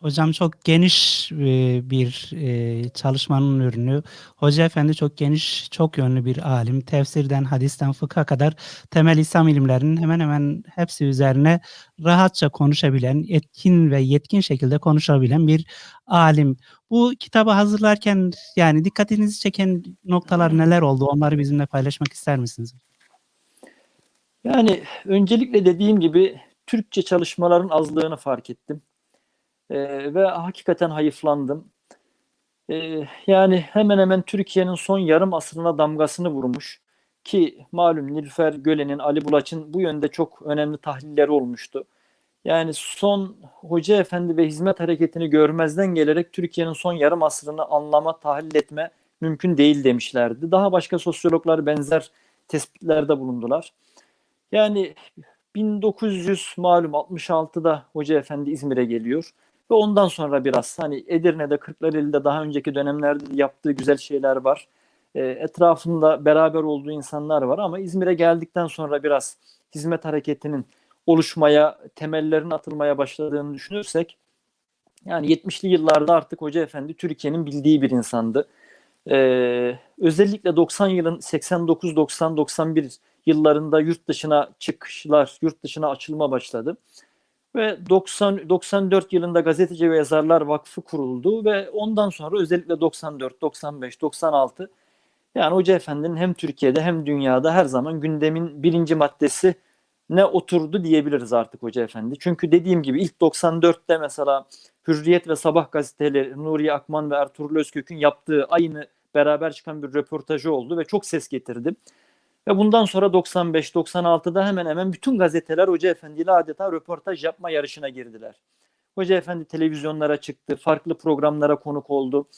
Hocam çok geniş e, bir e, çalışmanın ürünü. Hoca Efendi çok geniş, çok yönlü bir alim. Tefsirden, hadisten, fıkha kadar temel İslam ilimlerinin hemen hemen hepsi üzerine rahatça konuşabilen, etkin ve yetkin şekilde konuşabilen bir alim. Bu kitabı hazırlarken yani dikkatinizi çeken noktalar neler oldu? Onları bizimle paylaşmak ister misiniz? Yani öncelikle dediğim gibi Türkçe çalışmaların azlığını fark ettim. Ee, ve hakikaten hayıflandım. Ee, yani hemen hemen Türkiye'nin son yarım asrına damgasını vurmuş ki malum Nilüfer Gölen'in, Ali Bulaç'ın bu yönde çok önemli tahlilleri olmuştu. Yani son Hoca Efendi ve hizmet hareketini görmezden gelerek Türkiye'nin son yarım asrını anlama, tahlil etme mümkün değil demişlerdi. Daha başka sosyologlar benzer tespitlerde bulundular. Yani 1900 malum 66'da Hoca Efendi İzmir'e geliyor. Ve ondan sonra biraz hani Edirne'de Kırklareli'de daha önceki dönemlerde yaptığı güzel şeyler var. E, etrafında beraber olduğu insanlar var ama İzmir'e geldikten sonra biraz hizmet hareketinin oluşmaya, temellerin atılmaya başladığını düşünürsek yani 70'li yıllarda artık Hoca Efendi Türkiye'nin bildiği bir insandı. Ee, özellikle 90 yılın 89, 90, 91 yıllarında yurt dışına çıkışlar, yurt dışına açılma başladı. Ve 90 94 yılında Gazeteci ve Yazarlar Vakfı kuruldu ve ondan sonra özellikle 94, 95, 96 yani Hoca Efendi'nin hem Türkiye'de hem dünyada her zaman gündemin birinci maddesi ne oturdu diyebiliriz artık Hoca Efendi. Çünkü dediğim gibi ilk 94'te mesela Hürriyet ve Sabah gazeteleri Nuri Akman ve Ertuğrul Özkök'ün yaptığı aynı beraber çıkan bir röportajı oldu ve çok ses getirdi. Ve bundan sonra 95-96'da hemen hemen bütün gazeteler Hoca Efendi ile adeta röportaj yapma yarışına girdiler. Hoca Efendi televizyonlara çıktı, farklı programlara konuk oldu.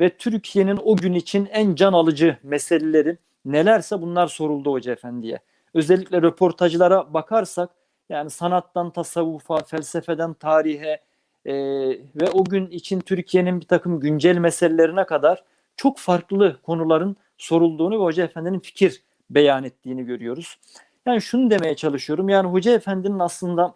Ve Türkiye'nin o gün için en can alıcı meseleleri nelerse bunlar soruldu Hoca Efendi'ye. Özellikle röportajlara bakarsak yani sanattan tasavvufa, felsefeden tarihe e, ve o gün için Türkiye'nin bir takım güncel meselelerine kadar çok farklı konuların sorulduğunu ve Hoca Efendi'nin fikir beyan ettiğini görüyoruz. Yani şunu demeye çalışıyorum. Yani Hoca Efendi'nin aslında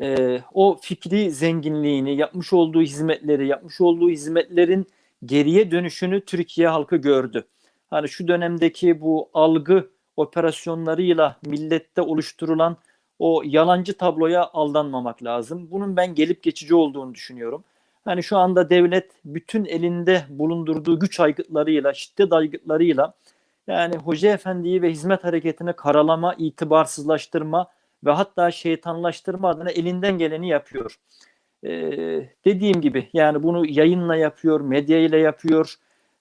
e, o fikri zenginliğini, yapmış olduğu hizmetleri, yapmış olduğu hizmetlerin geriye dönüşünü Türkiye halkı gördü. Hani şu dönemdeki bu algı operasyonlarıyla millette oluşturulan o yalancı tabloya aldanmamak lazım. Bunun ben gelip geçici olduğunu düşünüyorum. Hani şu anda devlet bütün elinde bulundurduğu güç aygıtlarıyla, şiddet aygıtlarıyla yani Hoca Efendi'yi ve hizmet hareketini karalama, itibarsızlaştırma ve hatta şeytanlaştırma adına elinden geleni yapıyor. Ee, dediğim gibi yani bunu yayınla yapıyor, medya ile yapıyor,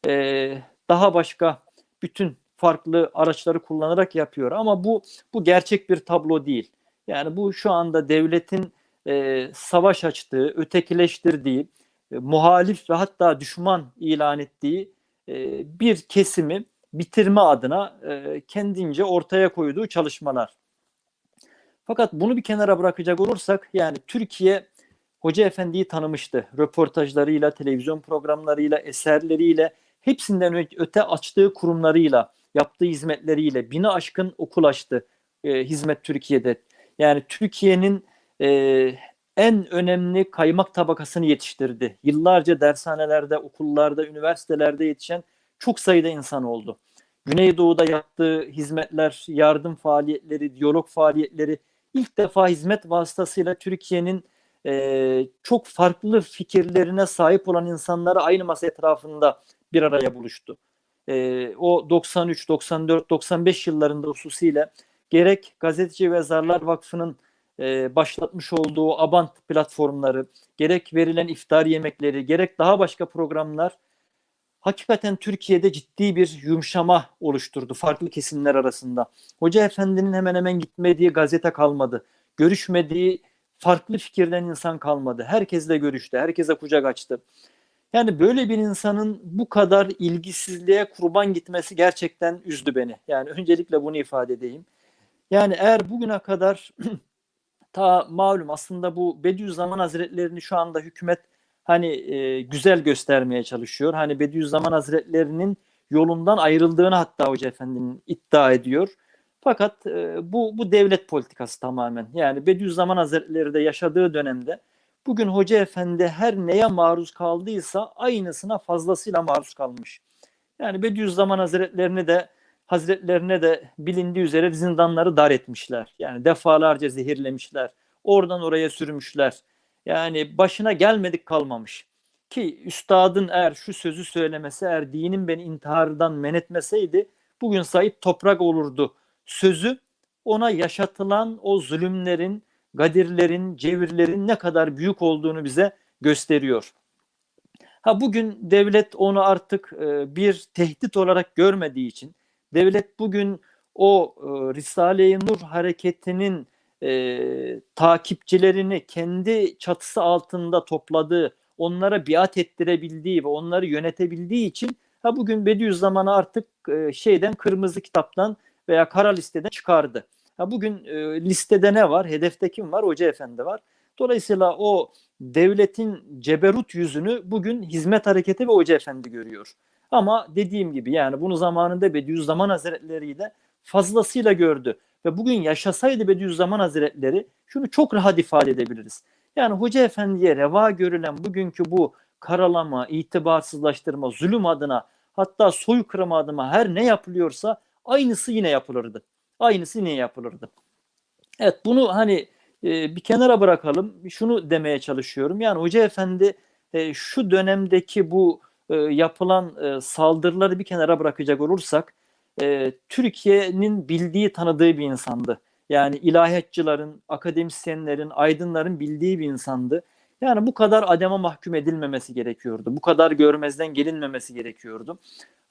ee, daha başka bütün farklı araçları kullanarak yapıyor. Ama bu bu gerçek bir tablo değil. Yani bu şu anda devletin e, savaş açtığı, ötekileştirdiği, e, muhalif ve hatta düşman ilan ettiği e, bir kesimi bitirme adına e, kendince ortaya koyduğu çalışmalar. Fakat bunu bir kenara bırakacak olursak yani Türkiye Hoca Efendi'yi tanımıştı. Röportajlarıyla, televizyon programlarıyla, eserleriyle, hepsinden öte açtığı kurumlarıyla, yaptığı hizmetleriyle bini aşkın okul açtı e, hizmet Türkiye'de. Yani Türkiye'nin e, en önemli kaymak tabakasını yetiştirdi. Yıllarca dershanelerde, okullarda, üniversitelerde yetişen çok sayıda insan oldu. Güneydoğu'da yaptığı hizmetler, yardım faaliyetleri, diyalog faaliyetleri ilk defa hizmet vasıtasıyla Türkiye'nin e, çok farklı fikirlerine sahip olan insanları aynı masa etrafında bir araya buluştu. E, o 93, 94, 95 yıllarında hususiyle gerek Gazeteci ve Yazarlar Vakfı'nın e, başlatmış olduğu Abant platformları, gerek verilen iftar yemekleri, gerek daha başka programlar hakikaten Türkiye'de ciddi bir yumuşama oluşturdu farklı kesimler arasında. Hoca Efendi'nin hemen hemen gitmediği gazete kalmadı. Görüşmediği farklı fikirden insan kalmadı. Herkesle görüştü, herkese kucak açtı. Yani böyle bir insanın bu kadar ilgisizliğe kurban gitmesi gerçekten üzdü beni. Yani öncelikle bunu ifade edeyim. Yani eğer bugüne kadar ta malum aslında bu Bediüzzaman Hazretlerini şu anda hükümet hani e, güzel göstermeye çalışıyor. Hani Bediüzzaman Hazretlerinin yolundan ayrıldığını hatta Hoca Efendi'nin iddia ediyor. Fakat e, bu bu devlet politikası tamamen. Yani Bediüzzaman Hazretleri de yaşadığı dönemde Bugün Hoca Efendi her neye maruz kaldıysa aynısına fazlasıyla maruz kalmış. Yani Bediüzzaman Hazretlerini de Hazretlerine de bilindiği üzere zindanları dar etmişler. Yani defalarca zehirlemişler. Oradan oraya sürmüşler. Yani başına gelmedik kalmamış. Ki üstadın eğer şu sözü söylemese, eğer dinin beni intihardan men etmeseydi bugün Said toprak olurdu. Sözü ona yaşatılan o zulümlerin, gadirlerin, cevirlerin ne kadar büyük olduğunu bize gösteriyor. Ha bugün devlet onu artık e, bir tehdit olarak görmediği için, devlet bugün o e, Risale-i Nur hareketinin e, takipçilerini kendi çatısı altında topladığı, onlara biat ettirebildiği ve onları yönetebildiği için ha bugün Bediüzzaman'ı artık e, şeyden kırmızı kitaptan veya kara listeden çıkardı. Ha bugün e, listede ne var? Hedefte kim var? Hoca Efendi var. Dolayısıyla o devletin ceberut yüzünü bugün hizmet hareketi ve Hoca Efendi görüyor. Ama dediğim gibi yani bunu zamanında Bediüzzaman Hazretleri de fazlasıyla gördü. Ve bugün yaşasaydı Bediüzzaman Hazretleri şunu çok rahat ifade edebiliriz. Yani Hoca Efendi'ye reva görülen bugünkü bu karalama, itibarsızlaştırma, zulüm adına hatta soykırım adına her ne yapılıyorsa aynısı yine yapılırdı. Aynısı yine yapılırdı. Evet bunu hani e, bir kenara bırakalım. Şunu demeye çalışıyorum. Yani Hoca Efendi e, şu dönemdeki bu e, yapılan e, saldırıları bir kenara bırakacak olursak e, Türkiye'nin bildiği, tanıdığı bir insandı. Yani ilahiyatçıların, akademisyenlerin, aydınların bildiği bir insandı. Yani bu kadar adama mahkum edilmemesi gerekiyordu. Bu kadar görmezden gelinmemesi gerekiyordu.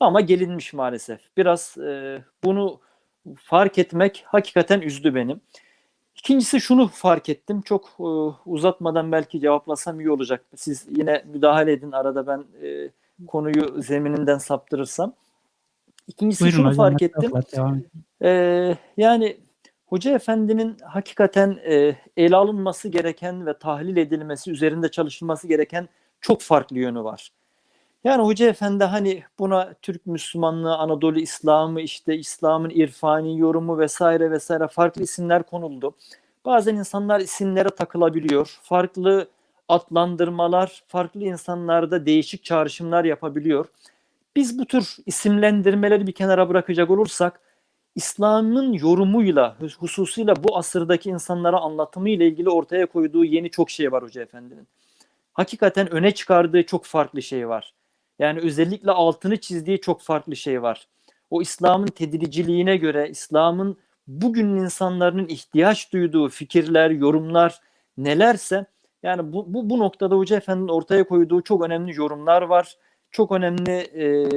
Ama gelinmiş maalesef. Biraz e, bunu fark etmek hakikaten üzdü benim. İkincisi şunu fark ettim. Çok e, uzatmadan belki cevaplasam iyi olacak. Siz yine müdahale edin arada ben e, konuyu zemininden saptırırsam. İkincisi Buyurun şunu hocam. fark ettim. Ee, yani Hoca Efendi'nin hakikaten e, ele alınması gereken ve tahlil edilmesi, üzerinde çalışılması gereken çok farklı yönü var. Yani Hoca Efendi hani buna Türk Müslümanlığı, Anadolu İslamı, işte İslam'ın irfani yorumu vesaire vesaire farklı isimler konuldu. Bazen insanlar isimlere takılabiliyor. Farklı adlandırmalar, farklı insanlarda değişik çağrışımlar yapabiliyor. Biz bu tür isimlendirmeleri bir kenara bırakacak olursak İslam'ın yorumuyla, hususuyla bu asırdaki insanlara anlatımı ile ilgili ortaya koyduğu yeni çok şey var Hoca Efendi'nin. Hakikaten öne çıkardığı çok farklı şey var. Yani özellikle altını çizdiği çok farklı şey var. O İslam'ın tedriciliğine göre, İslam'ın bugün insanların ihtiyaç duyduğu fikirler, yorumlar nelerse yani bu, bu, bu noktada Hoca Efendi'nin ortaya koyduğu çok önemli yorumlar var. Çok önemli e,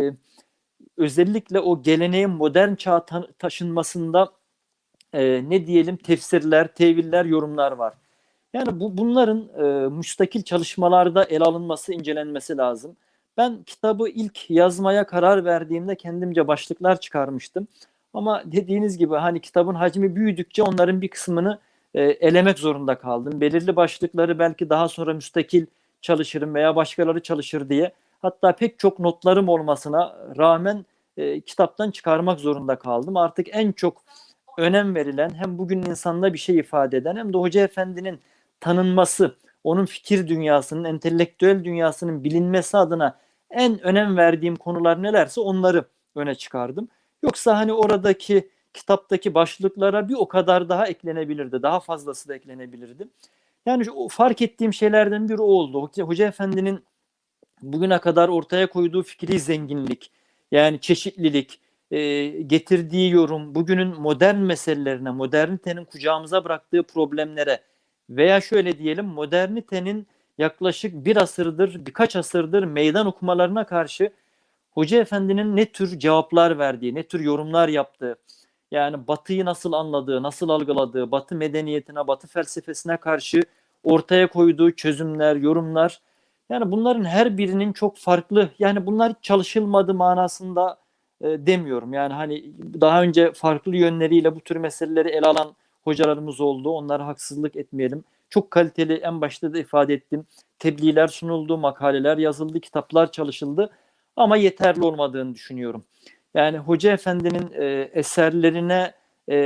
özellikle o geleneğin modern çağa ta- taşınmasında e, ne diyelim tefsirler, teviller, yorumlar var. Yani bu bunların e, müstakil çalışmalarda ele alınması, incelenmesi lazım. Ben kitabı ilk yazmaya karar verdiğimde kendimce başlıklar çıkarmıştım. Ama dediğiniz gibi hani kitabın hacmi büyüdükçe onların bir kısmını e, elemek zorunda kaldım. Belirli başlıkları belki daha sonra müstakil çalışırım veya başkaları çalışır diye. Hatta pek çok notlarım olmasına rağmen e, kitaptan çıkarmak zorunda kaldım. Artık en çok önem verilen hem bugün insanda bir şey ifade eden hem de Hoca Efendi'nin tanınması, onun fikir dünyasının, entelektüel dünyasının bilinmesi adına en önem verdiğim konular nelerse onları öne çıkardım. Yoksa hani oradaki kitaptaki başlıklara bir o kadar daha eklenebilirdi. Daha fazlası da eklenebilirdi. Yani şu- fark ettiğim şeylerden biri o oldu. Hoca, Hoca Efendi'nin bugüne kadar ortaya koyduğu fikri zenginlik, yani çeşitlilik, e, getirdiği yorum, bugünün modern meselelerine, modernitenin kucağımıza bıraktığı problemlere veya şöyle diyelim modernitenin yaklaşık bir asırdır, birkaç asırdır meydan okumalarına karşı Hoca Efendi'nin ne tür cevaplar verdiği, ne tür yorumlar yaptığı, yani Batı'yı nasıl anladığı, nasıl algıladığı, Batı medeniyetine, Batı felsefesine karşı ortaya koyduğu çözümler, yorumlar, yani bunların her birinin çok farklı, yani bunlar çalışılmadı manasında e, demiyorum. Yani hani daha önce farklı yönleriyle bu tür meseleleri ele alan hocalarımız oldu. Onlara haksızlık etmeyelim. Çok kaliteli en başta da ifade ettim. Tebliğler sunuldu, makaleler yazıldı, kitaplar çalışıldı ama yeterli olmadığını düşünüyorum. Yani Hoca Efendi'nin e, eserlerine e,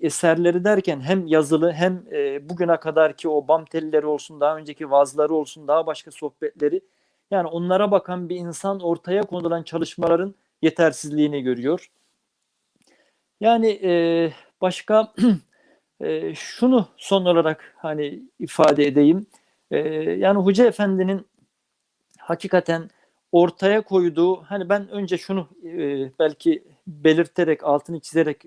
eserleri derken hem yazılı hem e, bugüne kadarki o bam telleri olsun, daha önceki vaazları olsun, daha başka sohbetleri yani onlara bakan bir insan ortaya konulan çalışmaların yetersizliğini görüyor. Yani e, başka e, şunu son olarak hani ifade edeyim. E, yani Hoca Efendi'nin hakikaten ortaya koyduğu hani ben önce şunu e, belki belirterek altını çizerek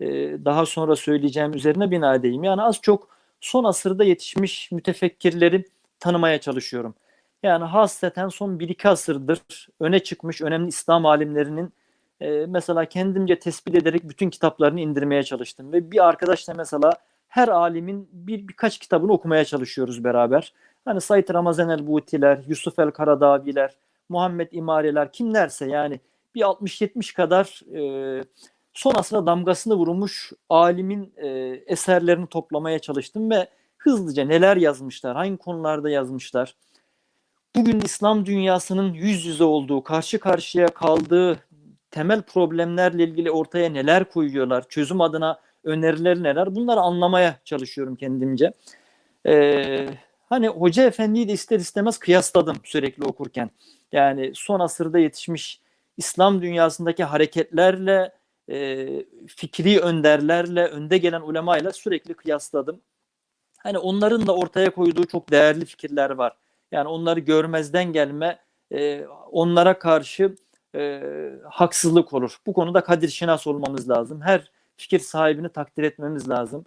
e, daha sonra söyleyeceğim üzerine bina edeyim. Yani az çok son asırda yetişmiş mütefekkirleri tanımaya çalışıyorum. Yani hasreten son bir iki asırdır öne çıkmış önemli İslam alimlerinin e, mesela kendimce tespit ederek bütün kitaplarını indirmeye çalıştım. Ve bir arkadaşla mesela her alimin bir birkaç kitabını okumaya çalışıyoruz beraber. Hani Said Ramazan el-Butiler, Yusuf el-Karadaviler, Muhammed İmareler kimlerse yani bir 60-70 kadar e, son asra damgasını vurmuş alimin e, eserlerini toplamaya çalıştım ve hızlıca neler yazmışlar, hangi konularda yazmışlar. Bugün İslam dünyasının yüz yüze olduğu, karşı karşıya kaldığı temel problemlerle ilgili ortaya neler koyuyorlar, çözüm adına öneriler neler bunları anlamaya çalışıyorum kendimce. Ee, hani Hoca Efendi'yi de ister istemez kıyasladım sürekli okurken. Yani son asırda yetişmiş İslam dünyasındaki hareketlerle, e, fikri önderlerle, önde gelen ulemayla sürekli kıyasladım. Hani onların da ortaya koyduğu çok değerli fikirler var. Yani onları görmezden gelme, e, onlara karşı e, haksızlık olur. Bu konuda kadir şinas olmamız lazım. Her fikir sahibini takdir etmemiz lazım.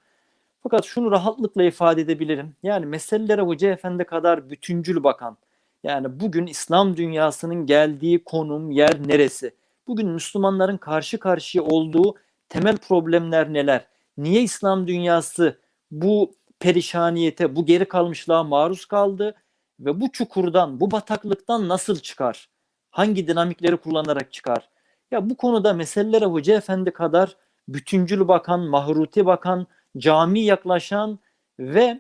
Fakat şunu rahatlıkla ifade edebilirim. Yani meselelere Hoca Efendi kadar bütüncül bakan, yani bugün İslam dünyasının geldiği konum, yer neresi? Bugün Müslümanların karşı karşıya olduğu temel problemler neler? Niye İslam dünyası bu perişaniyete, bu geri kalmışlığa maruz kaldı? Ve bu çukurdan, bu bataklıktan nasıl çıkar? Hangi dinamikleri kullanarak çıkar? Ya bu konuda meselelere Hoca Efendi kadar bütüncül bakan, mahruti bakan, cami yaklaşan ve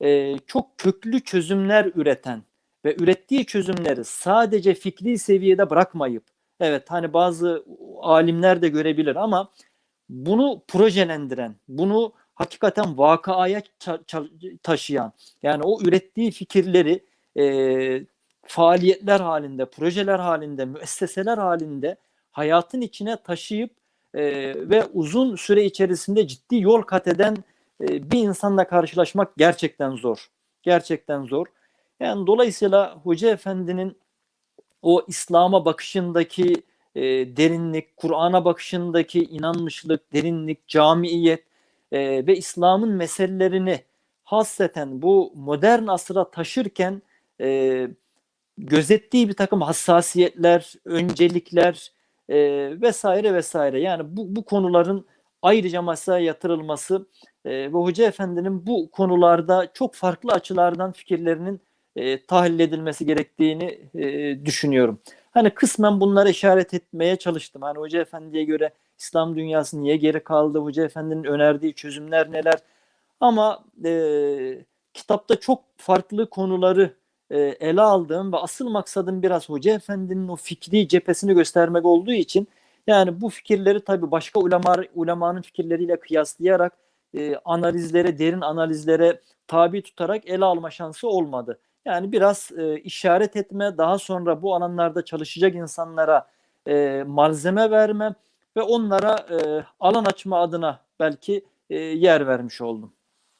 e, çok köklü çözümler üreten ve ürettiği çözümleri sadece fikri seviyede bırakmayıp evet hani bazı alimler de görebilir ama bunu projelendiren, bunu hakikaten vakaya taşıyan yani o ürettiği fikirleri e, faaliyetler halinde, projeler halinde, müesseseler halinde hayatın içine taşıyıp e, ve uzun süre içerisinde ciddi yol kat eden e, bir insanla karşılaşmak gerçekten zor. Gerçekten zor. Yani dolayısıyla Hoca Efendi'nin o İslam'a bakışındaki e, derinlik, Kur'an'a bakışındaki inanmışlık, derinlik, camiiyet e, ve İslam'ın meselelerini hasreten bu modern asıra taşırken e, gözettiği bir takım hassasiyetler, öncelikler e, vesaire vesaire. Yani bu, bu konuların ayrıca masaya yatırılması e, ve Hoca Efendi'nin bu konularda çok farklı açılardan fikirlerinin e, tahlil edilmesi gerektiğini e, düşünüyorum. Hani kısmen bunlara işaret etmeye çalıştım. Hani Hoca Efendi'ye göre İslam dünyası niye geri kaldı? Hoca Efendi'nin önerdiği çözümler neler? Ama e, kitapta çok farklı konuları e, ele aldığım ve asıl maksadım biraz Hoca Efendi'nin o fikri cephesini göstermek olduğu için yani bu fikirleri tabii başka ulema, ulemanın fikirleriyle kıyaslayarak e, analizlere, derin analizlere tabi tutarak ele alma şansı olmadı. Yani biraz e, işaret etme, daha sonra bu alanlarda çalışacak insanlara e, malzeme verme ve onlara e, alan açma adına belki e, yer vermiş oldum.